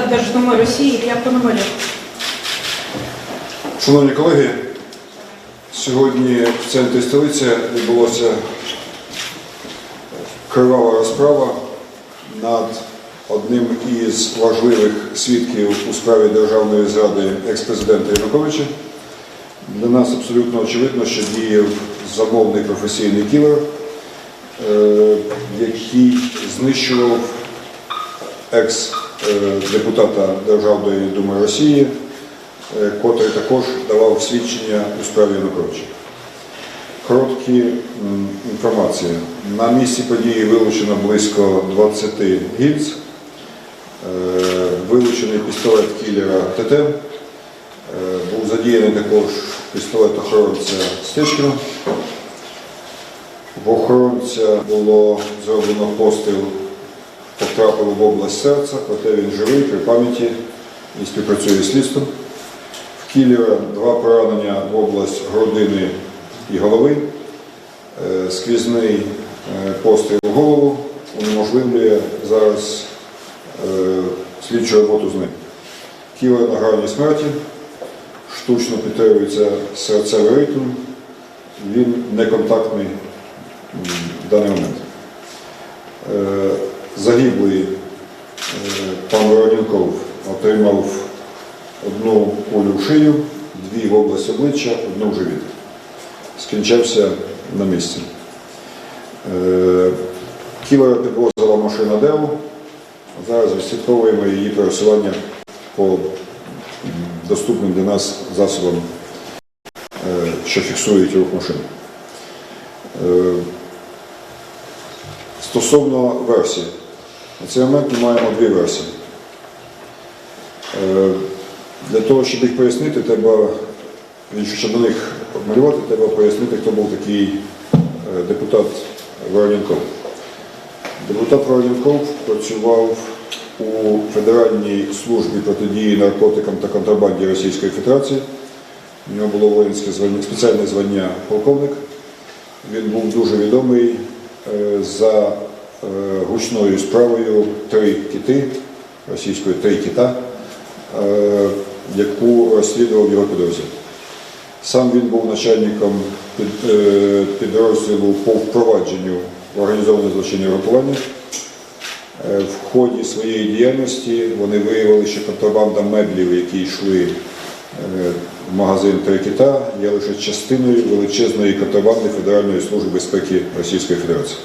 екс-депутат Держдуми Росії Ілля Пономарьов. Шановні колеги, сьогодні в центрі столиці відбулася кривава розправа над одним із важливих свідків у справі державної зради екс-президента Януковича. Для нас абсолютно очевидно, що діяв замовний професійний кілер, е, який знищував екс-депутата Державної думи Росії, е, котрий також давав свідчення у справі Януковича. Короткі м, інформація. На місці події вилучено близько 20 гільз, е, вилучений пістолет кілера ТТ, е, був задіяний також пістолет охоронця Стечкіна. В охоронця було зроблено постріл, потрапив в область серця, проте він живий при пам'яті і співпрацює з слідством. В кілера два поранення в область грудини і голови. Е, Сквізний е, постріл в голову унеможливлює зараз е, слідчу роботу з ним. Кілер на грані смерті, штучно підтримується серцевий ритм, він неконтактний в даний момент. Загиблий е, пан Вороненков отримав одну кулю в шию, дві в область обличчя, одну в живіт. Скінчався на місці. Е, Кілера підвозила машина ДЕУ. Зараз відслідковуємо її пересування по доступним для нас засобам, е, що фіксують рух машини. Е, Стосовно версій. На цей момент ми маємо дві версії. Е, Для того, щоб їх пояснити, треба, щоб до них обмалювати, треба пояснити, хто був такий е, депутат Вороненков. Депутат Вороненков працював у Федеральній службі протидії наркотикам та контрабанді Російської Федерації. У нього було воїнське звання, спеціальне звання полковник. Він був дуже відомий е, за гучною справою три кити, російською три кита, е, яку розслідував його підрозділ. Сам він був начальником е, підрозділу по впровадженню в організоване злочинне групування. Е, В ході своєї діяльності вони виявили, що контрабанда меблів, які йшли е, в магазин «Три кита», є лише частиною величезної контрабанди Федеральної служби безпеки Російської Федерації.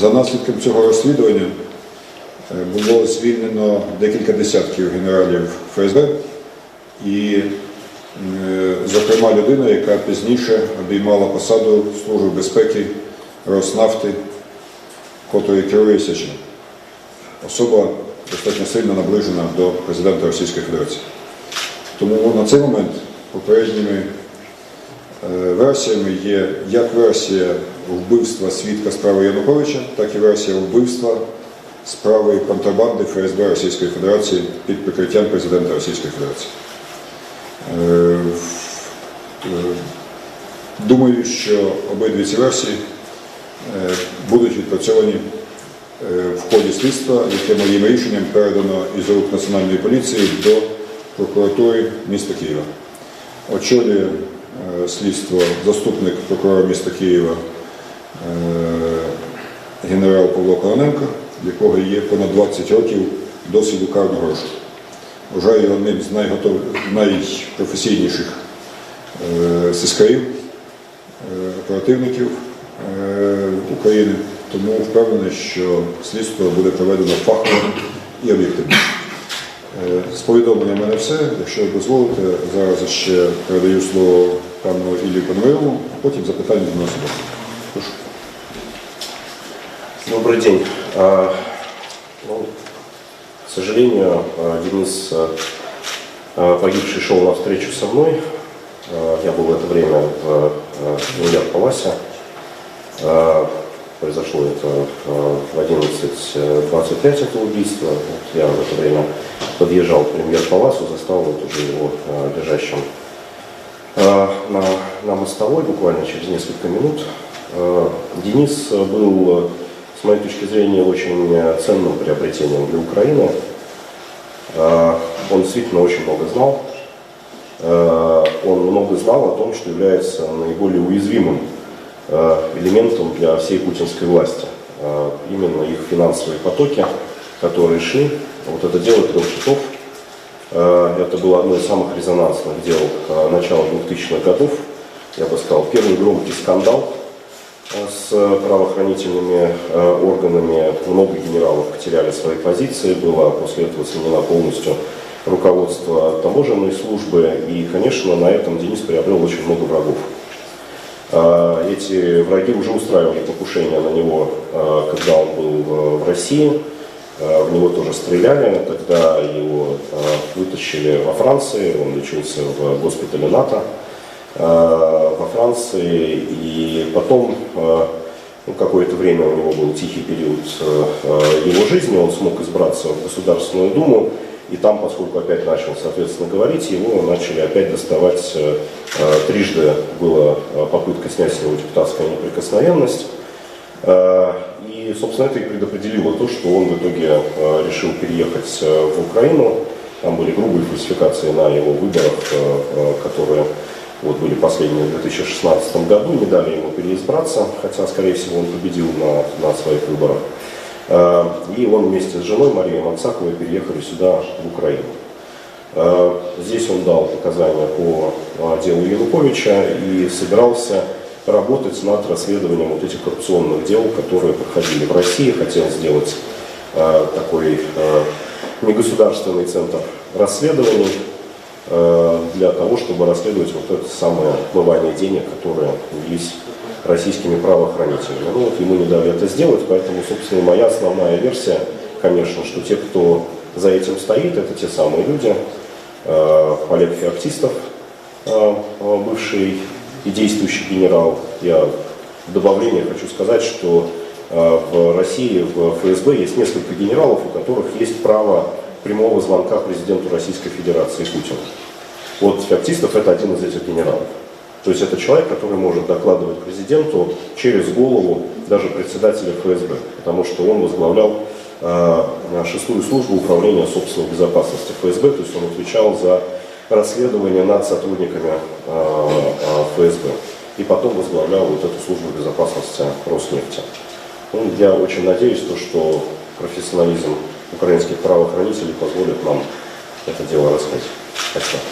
За наслідком цього розслідування е, було звільнено декілька десятків генералів ФСБ і Е, Зокрема, людина, яка пізніше обіймала посаду Служби безпеки Роснафти, котрою керує Сечин. Особа достатньо сильно наближена до президента Російської Федерації. Тому на цей момент попередніми е, версіями є як версія вбивства свідка справи Януковича, так і версія вбивства справи контрабанди ФСБ Російської Федерації під прикриттям президента Російської Федерації. Е, е, Думаю, що обидві ці версії е, будуть відпрацьовані в ході слідства, яке моїм рішенням передано із рук Національної поліції до прокуратури міста Києва. Очолює слідство заступник прокурора міста Києва генерал Павло Кононенко, в якого є понад 20 років досвіду карного розшуку. Вважаю одним з найготов... найпрофесійніших е, сискарів, е, оперативників е, України, тому впевнений, що слідство буде проведено фахово і об'єктивно. Е, З повідомлення в мене все. Якщо дозволите, зараз ще передаю слово пану Іллі Пономарьову, а потім запитання до нас. Добрый день. А, ну, к сожалению, а, Денис, а, погибший, шел на встречу со мной. Я был в это время в Нью-Йорк-Паласе. Произошло это в 11.25 это убийство. Я в это время подъезжал к премьер-паласу, застал вот уже его лежащим на, на мостовой буквально через несколько минут. Денис был, с моей точки зрения, очень а, ценным приобретением для Украины. А, Он действительно очень много знал. А, Он много знал о том, что является наиболее уязвимым элементом для всей путинской власти. Именно их финансовые потоки, которые шли. Вот это дело трех счетов, Э, Это было одно из самых резонансных дел э, начала 2000-х годов. Я бы сказал, первый громкий скандал э, с правоохранительными э, органами. Много генералов потеряли свои позиции. Было после этого сменено полностью руководство таможенной службы. И, конечно, на этом Денис приобрел очень много врагов. Э, Эти враги уже устраивали покушение на него, э, когда он был э, в России. Э, В него тоже стреляли. Тогда его э, вытащили во Франции. Он лечился в госпитале НАТО э, во Франции. И потом э, ну, какое-то время у него был тихий период э, э, его жизни. Он смог избраться в Государственную Думу. И там, поскольку опять начал, соответственно, говорить, его начали опять доставать. э, э, Трижды была э, попытка снять с него депутатская неприкосновенность. Э, И, собственно, это и предопределило то, что он в итоге э, решил переехать э, в Украину. Там были грубые фальсификации на его выборах, э, э, которые вот, были последние в 2016 году, не дали ему переизбраться, хотя, скорее всего, он победил на, на своих выборах. Э, И он вместе с женой Марией Мацаковой переехали сюда, в Украину. Э, Здесь он дал показания по э, делу Януковича и собирался работать над расследованием вот этих коррупционных дел, которые проходили в России. Хотел сделать такой негосударственный центр расследований для того, чтобы расследовать вот это самое отмывание денег, которые велись российскими правоохранителями. Ну вот ему не дали это сделать, поэтому, собственно, моя основная версия, конечно, что те, кто за этим стоит, это те самые люди, э, Олег Феоктистов, э, э, бывший и действующий генерал. Я в добавление хочу сказать, что э, в России, в ФСБ есть несколько генералов, у которых есть право прямого звонка президенту Российской Федерации Путину. Вот Феоктистов это один из этих генералов. То есть это человек, который может докладывать президенту через голову даже председателя ФСБ, потому что он возглавлял э, шестую службу управления собственной безопасности ФСБ, то есть он отвечал за расследование над сотрудниками э, э, ФСБ. И потом возглавлял вот эту службу безопасности Роснефти. Ну, я очень надеюсь, то, что профессионализм украинских правоохранителей позволит нам это дело раскрыть. Спасибо.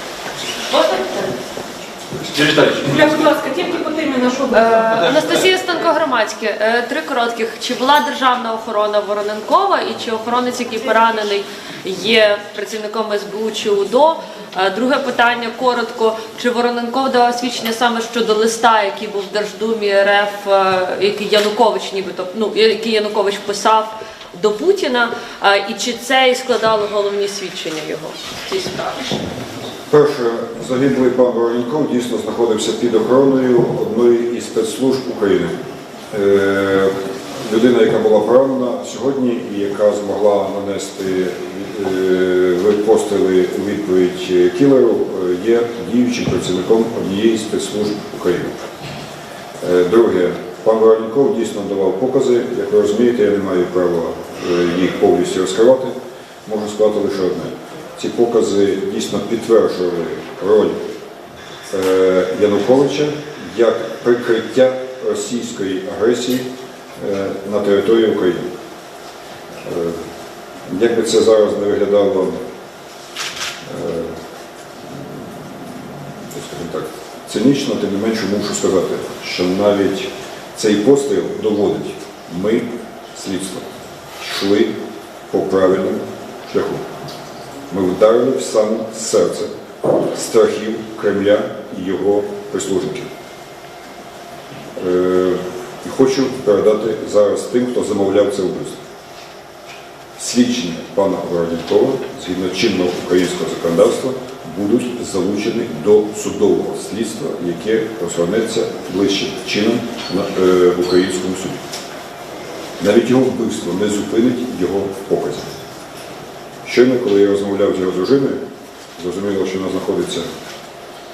Бля, будь ласка, тільки по темі нашого. Е, Анастасія Станко громадське. Е, Три коротких. Чи була державна охорона Вороненкова і чи охоронець, який поранений, є працівником СБУ чи УДО? Е, Друге питання коротко. Чи Вороненков давав свідчення саме щодо листа, який був в Держдумі РФ, е, який Янукович нібито, ну, який Янукович писав до Путіна, і чи це і складало головні свідчення його в цій справі? Перше, загиблий пан Вороненков дійсно знаходився під охороною одної із спецслужб України. Е, людина, яка була поранена сьогодні і яка змогла нанести е, постріли у відповідь кілеру, є діючим працівником однієї спецслужб України. Е, Друге, пан Вороненков дійсно давав покази. Як ви розумієте, я не маю права їх повністю розкривати. Можу сказати лише одне. Ці покази дійсно підтверджували роль е, Януковича як прикриття російської агресії е, на території України. Е, Як би це зараз не виглядало, е, так, цинічно, тим не менше мушу сказати, що навіть цей постріл доводить, ми, слідство, йшли по правильному шляху. Ми вдарили в саме серце страхів Кремля і його прислужників. Е, і хочу передати зараз тим, хто замовляв це вбивство. Свідчення пана Вороненкова, згідно чинного українського законодавства, будуть залучені до судового слідства, яке розгорнеться ближчим чином е, в українському суді. Навіть його вбивство не зупинить його показів. Щойно, коли я розмовляв з його дружиною, зрозуміло, що вона знаходиться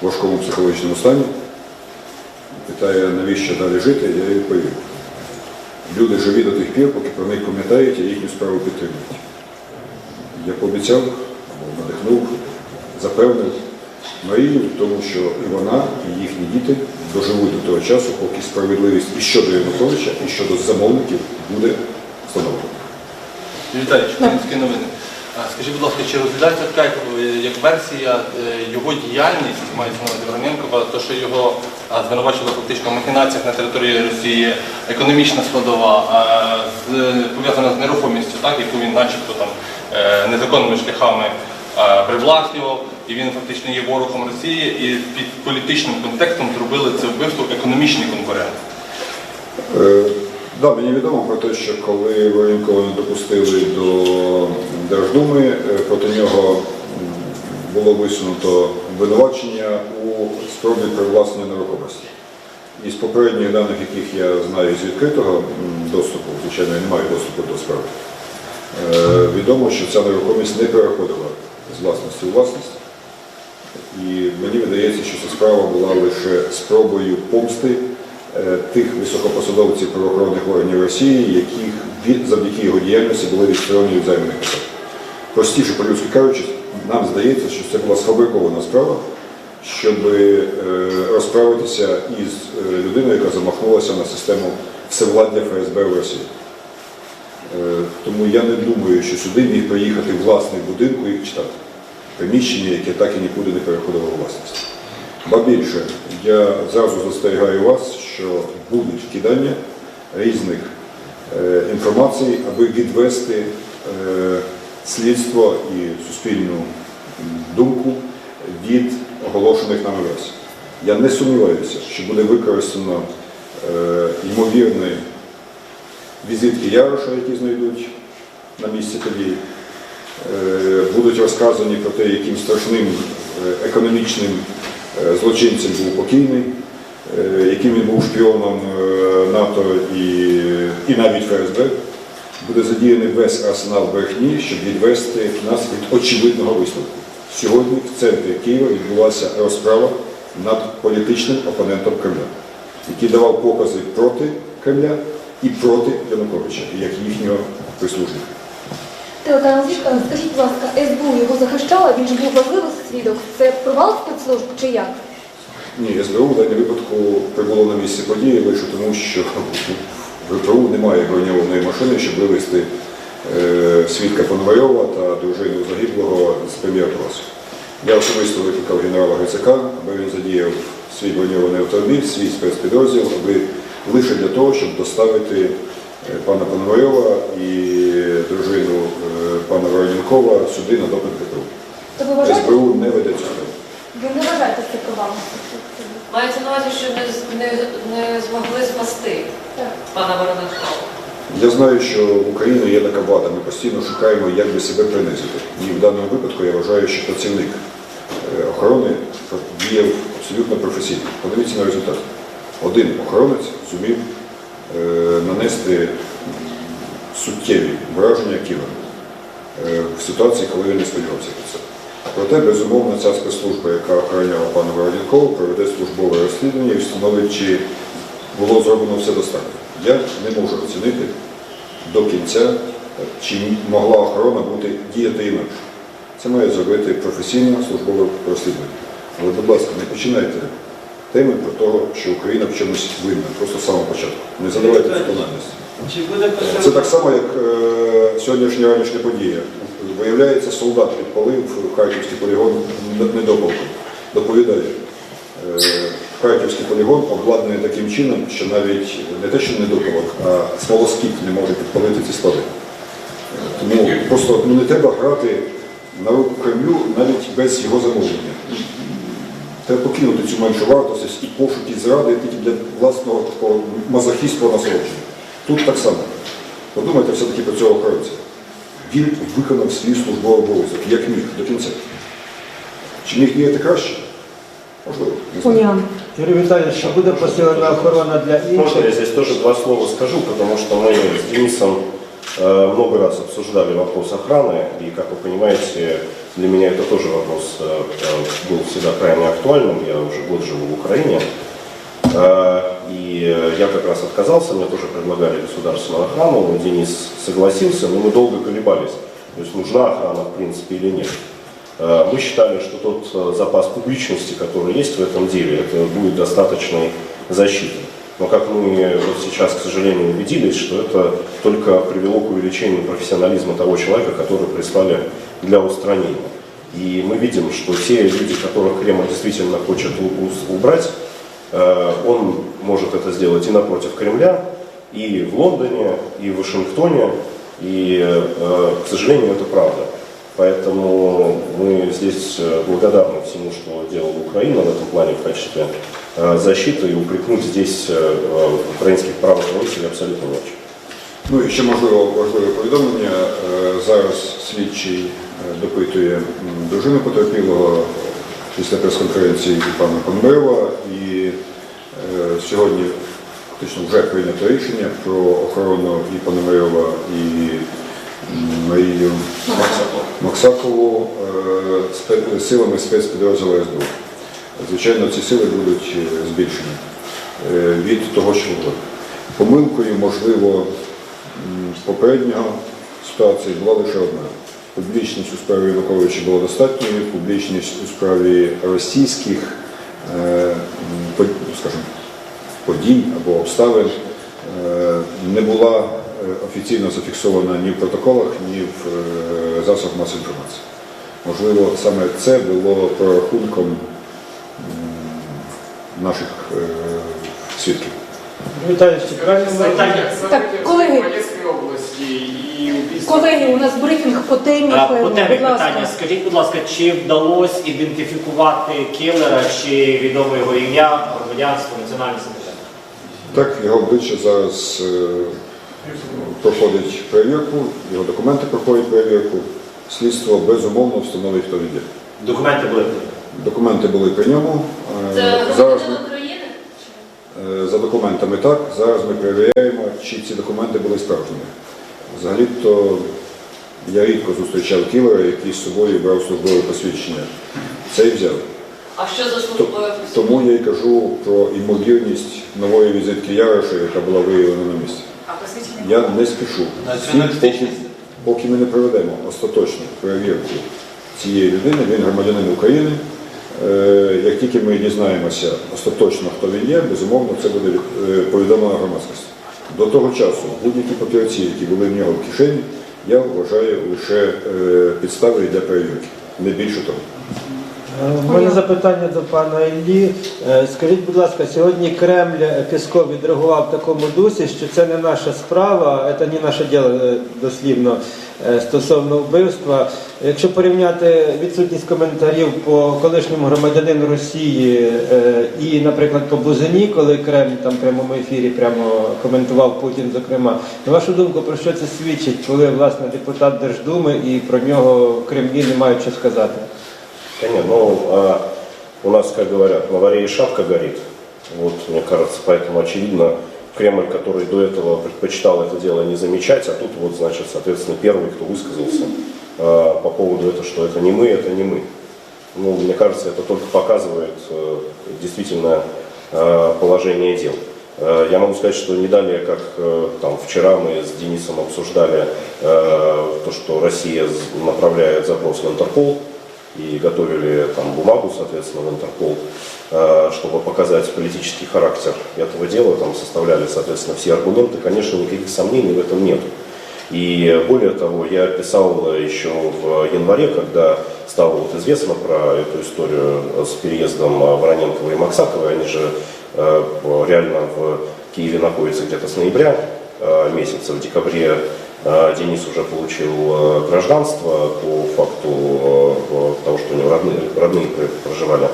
в важкому психологічному стані, питає, навіщо далі жити, я їй відповів. Люди живі до тих пір, поки про них пам'ятають і їхню справу підтримують. Я пообіцяв, або надихнув, запевнив Марію в тому, що і вона, і їхні діти доживуть до того часу, поки справедливість і щодо Януковича, і щодо замовників буде встановлена. Віталій, Чукінські новини. Скажіть, будь ласка, чи розглядається така як, як версія е, його діяльність, мається на Вороненкова, то що його звинувачили фактично в махінаціях на території Росії, економічна складова, пов'язана з нерухомістю, яку він начебто е, незаконними шляхами привласнював, і він фактично є ворогом Росії, і під політичним контекстом зробили це вбивство економічний конкурент. Е, Да, мені відомо про те, що коли Воєнкова не допустили до Держдуми, е, проти нього було висунуто обвинувачення у спробі привласнення нерухомості. Із попередніх даних, яких я знаю з відкритого доступу, звичайно, я не маю доступу до справи, е, відомо, що ця нерухомість не переходила з власності у власність. І мені видається, що ця справа була лише спробою помсти е, тих високопосадовців правоохоронних органів Росії, яких завдяки його діяльності були відсторонені від займаних посад. Простіше по-людськи кажучи, нам здається, що це була сфабрикована справа, щоб е, розправитися із е, людиною, яка замахнулася на систему всевладдя ФСБ в Росії. Тому я не думаю, що сюди міг приїхати власник будинку і читати приміщення, яке так і нікуди не переходило у власність. Ба більше, я зразу застерігаю вас, що будуть вкидання різних е, інформацій, аби відвести е, слідство і суспільну думку від оголошених нами версій. Я не сумніваюся, що буде використано е, ймовірний візитки Яроша, які знайдуть на місці події, будуть розказані про те, яким страшним е, економічним е, злочинцем був покійний, е, яким він був шпіоном е, НАТО і, і навіть ФСБ. Буде задіяний весь арсенал брехні, щоб відвести нас від очевидного висновку. Сьогодні в центрі Києва відбулася розправа над політичним опонентом Кремля, який давав покази проти Кремля і проти Януковича, як їхнього прислужника. Телеканал скажіть, будь ласка, СБУ його захищала, він же був важливий свідок. Це провал спецслужб чи як? Ні, СБУ в даному випадку прибуло на місце події лише тому, що в ВПУ немає броньованої машини, щоб вивезти е, свідка Пономарьова та дружину загиблого з прем'єр-класу. Я особисто викликав генерала Грицака, аби він задіяв свій броньований автомобіль, свій спецпідрозділ, аби лише для того, щоб доставити пана Пономарьова і дружину е, пана Вороненкова сюди на допит ви СБУ не веде цю справу. ви не вважаєте це провалом? Мається на увазі, що не, не, не змогли спасти Так. пана Вороненкова. Я знаю, що в Україні є така влада. Ми постійно шукаємо, як би себе принизити. І в даному випадку я вважаю, що працівник е, охорони діяв абсолютно професійно. Подивіться на результат. Один охоронець зумів нанести суттєві враження кілера е, в ситуації, коли він не сподівався про це. Проте, безумовно, ця спецслужба, яка охороняла пана Вороненкова, проведе службове розслідування і встановить, чи було зроблено все достатньо. Я не можу оцінити до кінця, чи могла охорона бути діяти інакше. Це має зробити професійне службове розслідування. Але, будь ласка, не починайте теми про те, що Україна в чомусь винна, просто з самого початку. Не задавайте тональності. Чи буде Це так само, як е, сьогоднішня ранішня подія. Виявляється, солдат підпалив Харківський полігон недопалком. Доповідає. Е, Харківський полігон обладнаний таким чином, що навіть не те, що недопалок, а смолоскіп не може підпалити ці склади. Е, Тому просто ну, не треба грати на руку Кремлю навіть без його замовлення. Треба покинути цю меншу вартість і пошуки зради тільки для власного такого мазохістського насолодження. Тут так само. Подумайте все-таки про цього охоронця. Він виконав свій службовий обов'язок, як міг, до кінця. Чи міг діяти краще? Можливо. не знаю. Уніан. Юрій Віталійович, чи буде посилена охорона для Можно я інших? здесь тоже два слова скажу, потому что мы с Денисом э, много раз обсуждали вопрос охраны, и, как вы понимаете, для меня это тоже вопрос э, был всегда крайне актуальным. Я уже год живу в Украине. Э, И я как раз отказался, мне тоже предлагали государственную охрану, Денис согласился, но мы долго колебались, то есть нужна охрана в принципе или нет. Э, Мы считали, что тот запас публичности, который есть в этом деле, это будет достаточной защитой. Но как мы вот сейчас, к сожалению, убедились, что это только привело к увеличению профессионализма того человека, который прислали для устранения. И мы видим, что те люди, которых Кремль действительно хочет у- у- убрать, э, он может это сделать и напротив Кремля, и в Лондоне, и в Вашингтоне. И, э, к сожалению, это правда. Поэтому мы здесь э, благодарны всему, что делала Украина в этом плане в качестве э, защиты, и упрекнуть здесь э, э, украинских правоохранителей абсолютно не в чем. Ну і ще можливо важливе повідомлення. Е, Зараз слідчий е, допитує дружину потерпілого після прес-конференції пана Пономарева. І е, сьогодні фактично вже прийнято рішення про охорону і Пономарева, і Марію Максакову е, силами спецпідрозділу СБУ. Звичайно, ці сили будуть е, збільшені е, від того, що було. Помилкою, можливо, м, попереднього ситуації була лише одна. Публічність у справі Януковича була достатньою, публічність у справі російських е, по- скажімо, подій або обставин е, не була е, офіційно зафіксована ні в протоколах, ні в засобах масової інформації. Можливо, саме це було прорахунком наших свідків. Питання Так, колеги. Поліської області. Колеги, у нас брифінг по темі, А, По темі будь ласка. Скажіть, будь ласка, чи вдалося ідентифікувати кілера, чи відомо його ім'я, громадянство, національність? так його обличчя зараз е, проходить перевірку, його документи проходять перевірку. Слідство безумовно встановить, хто він є. Документи були. Документи були при ньому. Е, Це Зараз ми, України? е, за документами так. Зараз ми перевіряємо, чи ці документи були справжніми. Взагалі-то я рідко зустрічав кілера, який з собою брав службове посвідчення. Цей взяв. А що за службове Тому я й кажу про імовірність нової візитки Яроша, яка була виявлена на місці. Я не спішу. Поки, поки ми не проведемо остаточну перевірку цієї людини, він громадянин України. Е, Як тільки ми дізнаємося остаточно, хто він є, безумовно, це буде е, повідомлено громадськості. До того часу будь-які папірці, які були в нього в кишені, я вважаю лише е, підставою для перевірки, не більше того. У мене запитання до пана Іллі. Е, Скажіть, будь ласка, сьогодні Кремль Пісков відреагував в такому дусі, що це не наша справа, це не наше діло е, дослівно. е, стосовно вбивства. Якщо порівняти відсутність коментарів по колишньому громадянину Росії і, наприклад, по Бузині, коли Кремль там прямому ефірі прямо коментував Путін, зокрема, на вашу думку, про що це свідчить, коли власне депутат Держдуми і про нього в Кремлі не мають що сказати? Да нет, ну, а, у нас, как говорят, на варе и шапка горит. Вот, мне кажется, поэтому очевидно, Кремль, который до этого предпочитал это дело не замечать, а тут вот, значит, соответственно, первый, кто высказался а, по поводу этого, что это не мы, это не мы. Ну, мне кажется, это только показывает э, действительно э, положение дел. Э, Я могу сказать, что не далее, как э, там, вчера мы с Денисом обсуждали э, то, что Россия направляет запрос в Интерпол, и готовили там бумагу, соответственно, в Интерпол, э, чтобы показать политический характер этого дела, там составляли, соответственно, все аргументы, конечно, никаких сомнений в этом нет. И более того, я писал еще в январе, когда стало вот известно про эту историю с переездом Вороненкова и Максакова, они же э, реально в Киеве находятся где-то с ноября э, месяца, в декабре Денис уже получил э, гражданство по факту э, того, что у него родные, родные проживали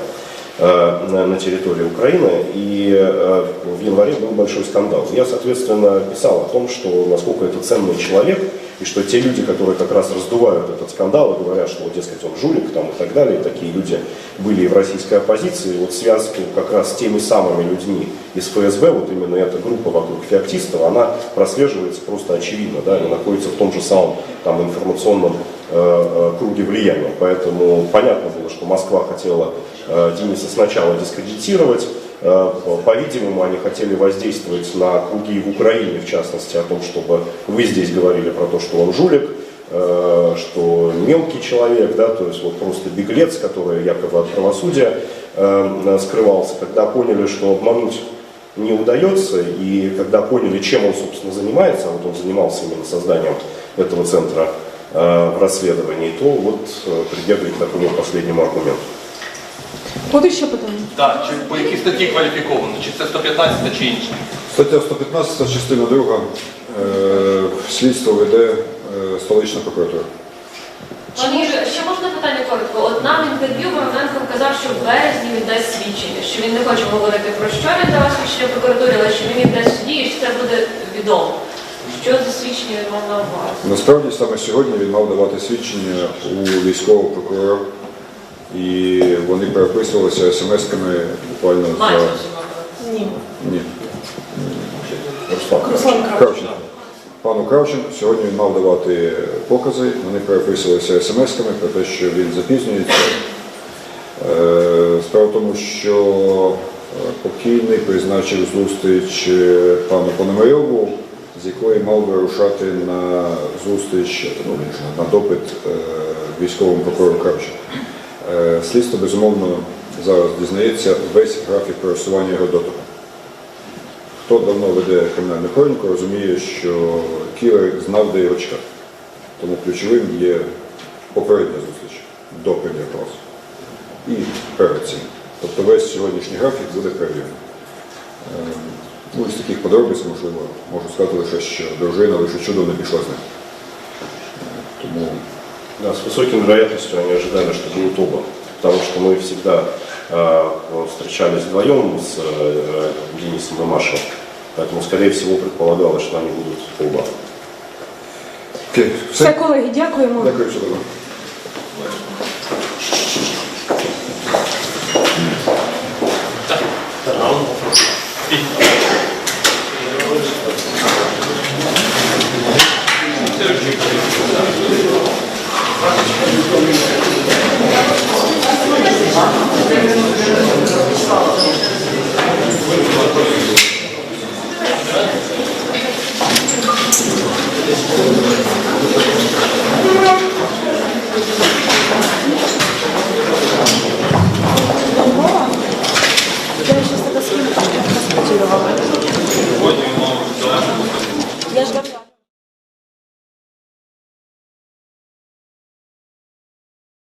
э, на на территории Украины. И э, в январе был большой скандал. Я, соответственно, писал о том, что насколько это ценный человек, и что те люди, которые как раз раздувают этот скандал и говорят, что, вот, дескать, он жулик там, и так далее, и такие люди были и в российской оппозиции, вот связку как раз с теми самыми людьми из ФСБ, вот именно эта группа вокруг Феоктистова, она прослеживается просто очевидно, да, они находятся в том же самом там, информационном э, э, круге влияния. Поэтому понятно было, что Москва хотела э, Дениса сначала дискредитировать, По-видимому, они хотели воздействовать на круги в Украине, в частности, о том, чтобы вы здесь говорили про то, что он жулик, э, что мелкий человек, да, то есть вот просто беглец, который якобы от правосудия э, скрывался, когда поняли, что обмануть не удается, и когда поняли, чем он, собственно, занимается, а вот он занимался именно созданием этого центра э, в расследовании, то вот э, прибегли к такому последнему аргументу. Будуть ще питання? Так, чи по якій статті кваліфіковано? Чи це 115 чи інше? Стаття 115, частина 2. Е, Слідство веде е, столична прокуратура. Пані Юрію, ще можна питання коротко? От нам в інтерв'ю Вороненко казав, що в березні він дасть свідчення, що він не хоче говорити про що він давав свідчення в прокуратурі, але що він їх дасть в суді, і що це буде відомо. Що за свідчення він мав на увазі? Насправді саме сьогодні він мав давати свідчення у військового прокурора, і вони переписувалися смс-ками буквально за. Ні. ні. Руслан. Кравченко. Кравченко. Пану Кравченку сьогодні він мав давати покази, вони переписувалися смс-ками про те, що він запізнюється. Е, Справа в тому, що е, покійний призначив зустріч е, пану Пономарьову, з якої мав вирушати на зустріч, ну, на допит військовому прокурору Кравченку. Е, Слідство, безумовно, зараз дізнається весь графік пересування його дотику. Хто давно веде кримінальну хроніку, розуміє, що кілер знав, де його чекати. Тому ключовим є попередня зустріч до прийняття класу і перед цим. Тобто весь сьогоднішній графік буде перевірений. Ем, Ну, із таких подробиць, можливо, можу сказати лише, що дружина лише чудом не пішла з ним. Да, с высокой вероятностью они ожидали, что будут оба. Потому что мы всегда э, встречались вдвоем с э, Денисом и Машей. Поэтому, скорее всего, предполагалось, что они будут оба. окей, Все, все. колеги, дякуємо. Дякую, що